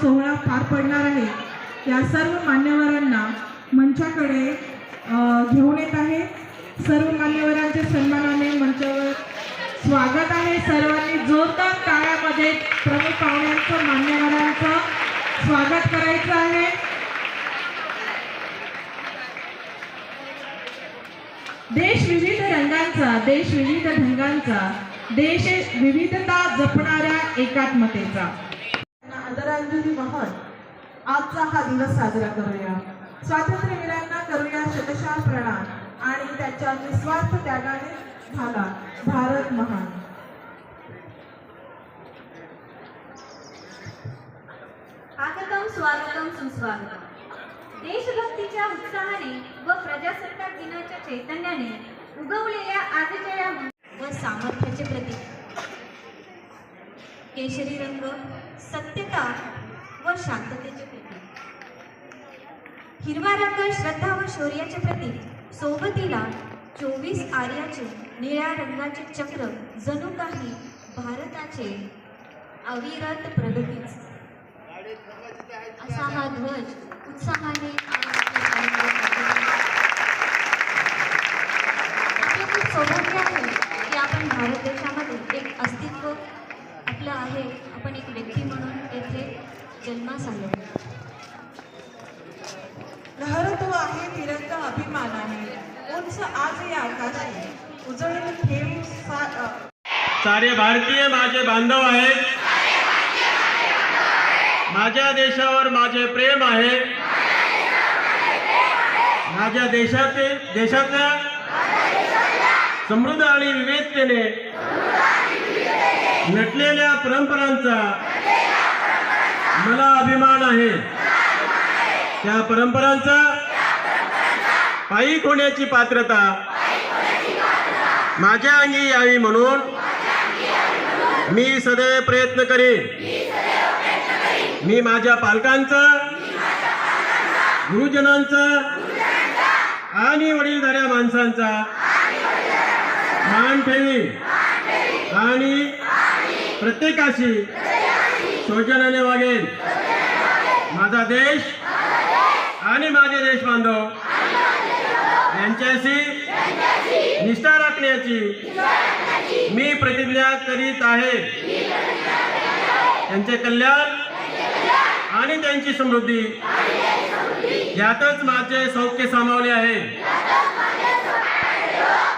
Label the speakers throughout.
Speaker 1: सोहळा पार पडणार आहे. या सर्व मान्यवरांना मंचाकडे घेऊन येत आहे. सर्व मान्यवरांच्या सन्मानाने मंचावर स्वागत आहे. सर्वांनी जोरदार काळामध्ये प्रमुख पाहुण्यांचं मान्यवरांचं स्वागत करायचं आहे. देश विविध रंगांचा देश विविध ढंगांचा देश विविधता जपणाऱ्या एकात्मतेचा. आदरांजली वाहन. आजचा हा दिवस साजरा करूया. स्वातंत्र्यवीरांना करूया शतशः प्रणाम आणि त्याच्या निस्वार्थ त्यागाने झाला भारत महान.
Speaker 2: स्वागतम सुस्वागतम. देशभक्तीच्या उत्साहाने व प्रजासत्ताक दिनाच्या चैतन्याने उगवलेल्या आजच्या या व सामर्थ्याचे प्रतीक. केशरी रंग सत्यता व शांततेचे प्रतीक. हिरवा रंग श्रद्धा व शौर्याचे प्रतीक. सोबतीला चोवीस आर्याचे निळ्या रंगाचे चक्र जणू काही भारताचे. अविरत प्रगतीच. असा हा ध्वज उत्साहाने आपलं खूप सौभाग्य आहे की आपण भारत देशामध्ये आपलं आहे आपण एक व्यक्ती म्हणून येथे जन्मास आलो
Speaker 1: लहरतो आहे तिरंगा अभिमान आहे. उंच आज या आकाशी उजळून ठेव
Speaker 3: सारे भारतीय माझे बांधव आहेत. माझ्या देशावर माझे प्रेम आहे. माझ्या देशातील देशाच्या समृद्ध आणि विविधतेने नटलेल्या परंपरांचा मला अभिमान आहे. त्या परंपरांचा पायीक होण्याची पात्रता माझ्या अंगी यावी म्हणून मी सदैव प्रयत्न करेन. मी माझ्या पालकांचा गुरुजनांचा आणि वडीलधाऱ्या माणसांचा मान ठेवी आणि प्रत्येकाशी सौजन्याने वागेन. माझा देश आणि माझे देश बांधव यांच्याशी निष्ठा राखण्याची मी प्रतिज्ञा करीत आहे. त्यांचे कल्याण आणि त्यांची समृद्धी यातच माझे सौख्य सामावले आहे.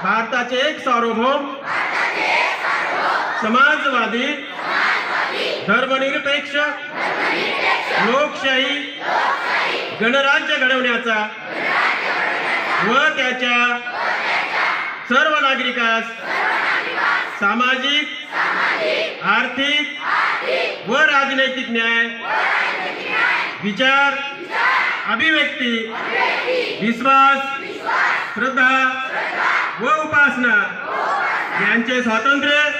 Speaker 3: भारताचे एक सार्वभौम समाजवादी धर्मनिरपेक्ष लोकशाही गणराज्य घडवण्याचा व त्याच्या सर्व नागरिकास सामाजिक आर्थिक व राजनैतिक न्याय विचार अभिव्यक्ती विश्वास श्रद्धा व उपासना यांचे स्वातंत्र्य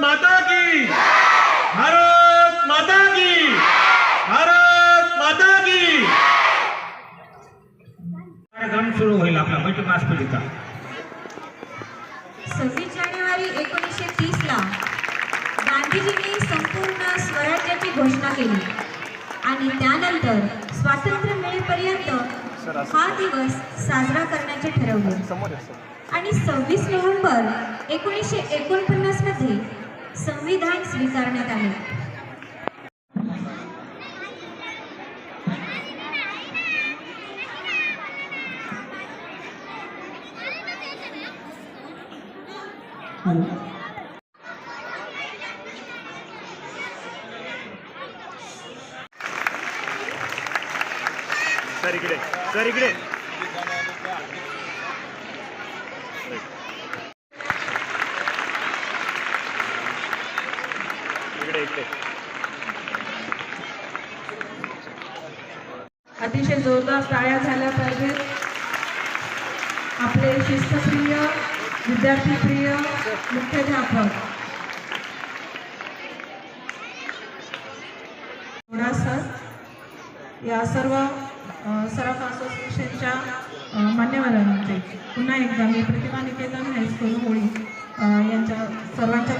Speaker 3: माता की। भारत माता की। भारत माता की।
Speaker 4: कार्यक्रम सुरू होईल आपला बैठक व्यासपीठिका
Speaker 2: सव्वीस जानेवारी एकोणीसशे तीस ला गांधीजींनी संपूर्ण स्वराज्याची घोषणा केली. आणि त्यानंतर स्वातंत्र्य मिळेपर्यंत हा दिवस साजरा करण्याचे ठरवले. आणि सव्वीस नोव्हेंबर एकोणीसशे एकोणपन्नासमध्ये संविधान स्वीकारण्यात आले.
Speaker 3: सर इकडे सर इकडे. इकडे इकडे.
Speaker 1: अतिशय जोरदार टाळ्या झाल्या पाहिजेत. आपले शिस्तप्रिय विद्यार्थीप्रिय मुख्याध्यापक. थोडा सर या सर्व सराफ असोसिएशनच्या मान्यवरांचे पुन्हा एकदा मी प्रतिभा निकेतन हायस्कूल होळी यांच्या सर्वांच्या